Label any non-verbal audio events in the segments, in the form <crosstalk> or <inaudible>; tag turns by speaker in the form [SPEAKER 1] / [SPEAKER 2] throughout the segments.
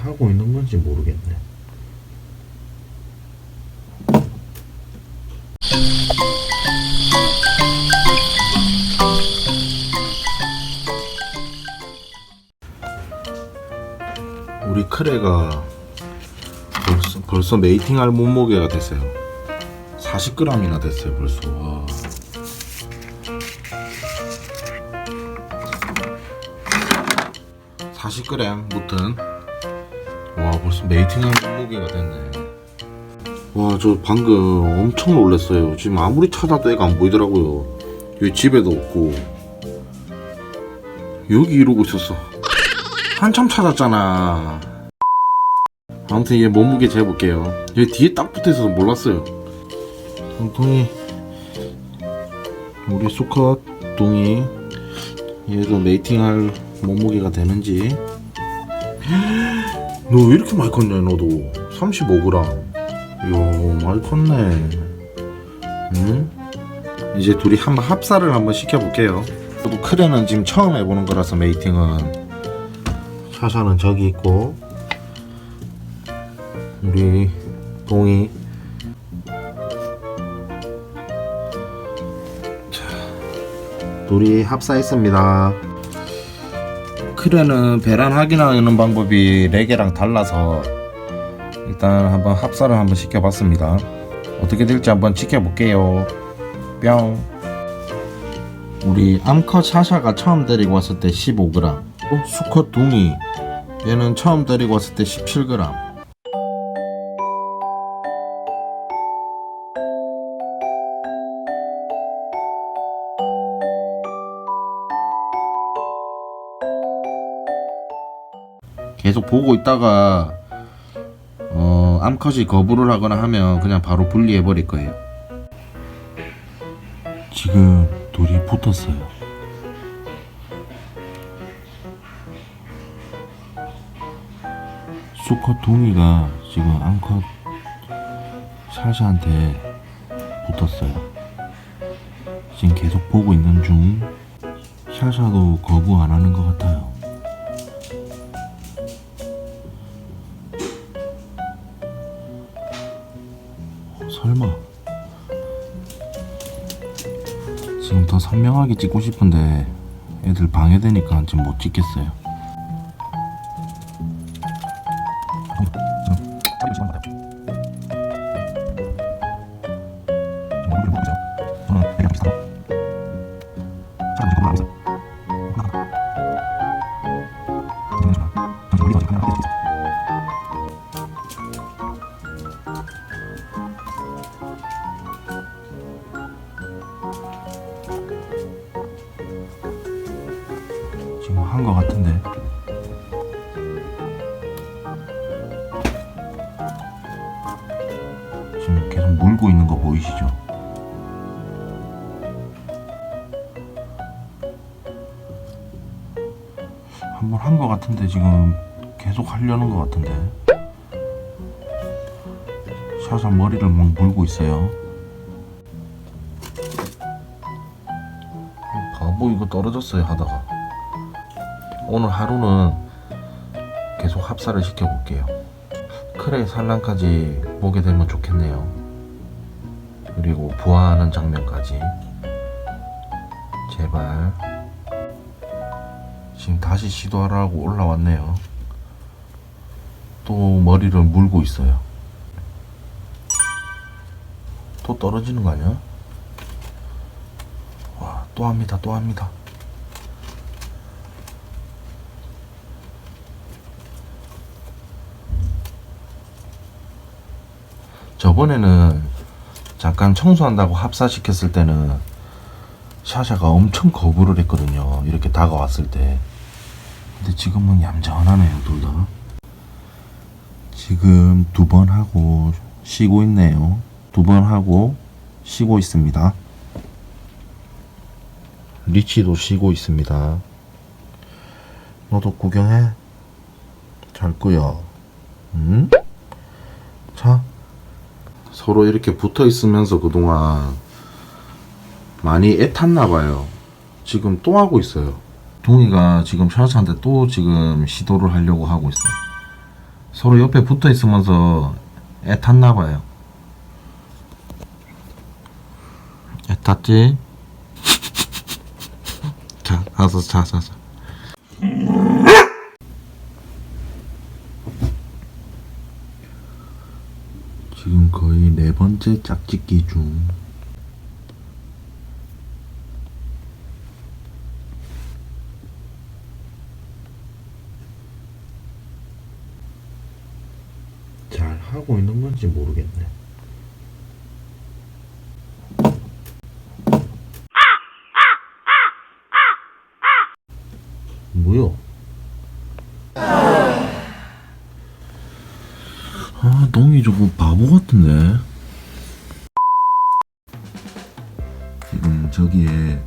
[SPEAKER 1] 하고 있는 건지 모르겠네. 우리 크레가 벌써, 벌써 메이팅할 몸무게가 됐어요. 40g이나 됐어요, 벌써. 와. (40g) 무튼 와 벌써 메이팅할 몸무게가 됐네. 와 저 방금 엄청 놀랐어요. 지금 아무리 찾아도 애가 안 보이더라고요. 여기 집에도 없고. 여기 이러고 있었어. 한참 찾았잖아. 아무튼 얘 몸무게 재볼게요. 여기 뒤에 딱 붙어있어서 몰랐어요. 동이 우리 수컷 동이 얘도 메이팅할 몸무게가 되는지 너 왜 이렇게 많이 컸냐 너도? 35g 이야 많이 컸네. 응? 이제 둘이 한번 합사를 한번 시켜볼게요. 저도 크레는 지금 처음 해보는 거라서 메이팅은. 샤샤는 저기 있고. 우리 동이. 자 둘이 합사했습니다 크레는 배란 확인하는 방법이 레게랑 달라서 일단 한번 합사를 한번 시켜봤습니다. 어떻게 될지 한번 지켜볼게요. 뿅. 우리 암컷 샤샤가 처음 데리고 왔을 때 15g. 수컷 둥이 얘는 처음 데리고 왔을 때 17g. 계속 보고 있다가 어, 암컷이 거부를 하거나 하면 그냥 바로 분리해 버릴 거예요. 지금 둘이 붙었어요. 수컷 동이가 지금 암컷 샤샤한테 붙었어요. 지금 계속 보고 있는 중 샤샤도 거부 안 하는 것 같아요. 지금 더 선명하게 찍고 싶은데 애들 방해되니까 지금 못 찍겠어요 같은데. 지금 계속 물고 있는 거 보이시죠? 한 번 한 거 같은데 지금 계속 하려는 거 같은데. 샤샤 머리를 막 물고 있어요. 바보 이거 떨어졌어요 하다가 오늘 하루는 계속 합사를 시켜볼게요. 크레 산란까지 보게 되면 좋겠네요. 그리고 부화하는 장면까지. 제발. 지금 다시 시도하라고 올라왔네요. 또 머리를 물고 있어요. 또 떨어지는 거 아니야? 와, 또 합니다, 또 합니다. 저번에는 잠깐 청소한다고 합사시켰을 때는 샤샤가 엄청 거부를 했거든요. 이렇게 다가왔을 때. 근데 지금은 얌전하네요, 둘 다. 지금 두 번 하고 쉬고 있네요. 두 번 하고 쉬고 있습니다. 리치도 쉬고 있습니다. 너도 구경해? 잘 거야. 응? 자. 서로 이렇게 붙어 있으면서 그동안 많이 애탔나 봐요. 지금 또 하고 있어요. 동이가 지금 샤샤한테 또 지금 시도를 하려고 하고 있어요. 서로 옆에 붙어 있으면서 애 탔나 봐요. 애 탔지? <laughs> 자, 가서 자, 자, 자. 지금 거의 네 번째 짝짓기 중. 잘 하고 있는 건지 모르겠네. 뭐야? 아, 동이 저거 바보 같은데. 지금 저기에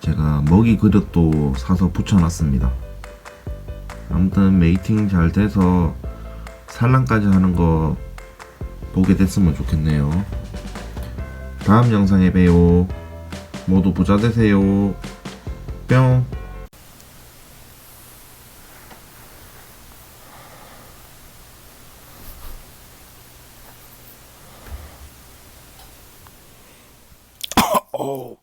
[SPEAKER 1] 제가 먹이 그릇도 사서 붙여놨습니다. 아무튼 메이팅 잘 돼서 산란까지 하는 거 보게 됐으면 좋겠네요. 다음 영상에 봬요. 모두 부자 되세요. 뿅.
[SPEAKER 2] Oh.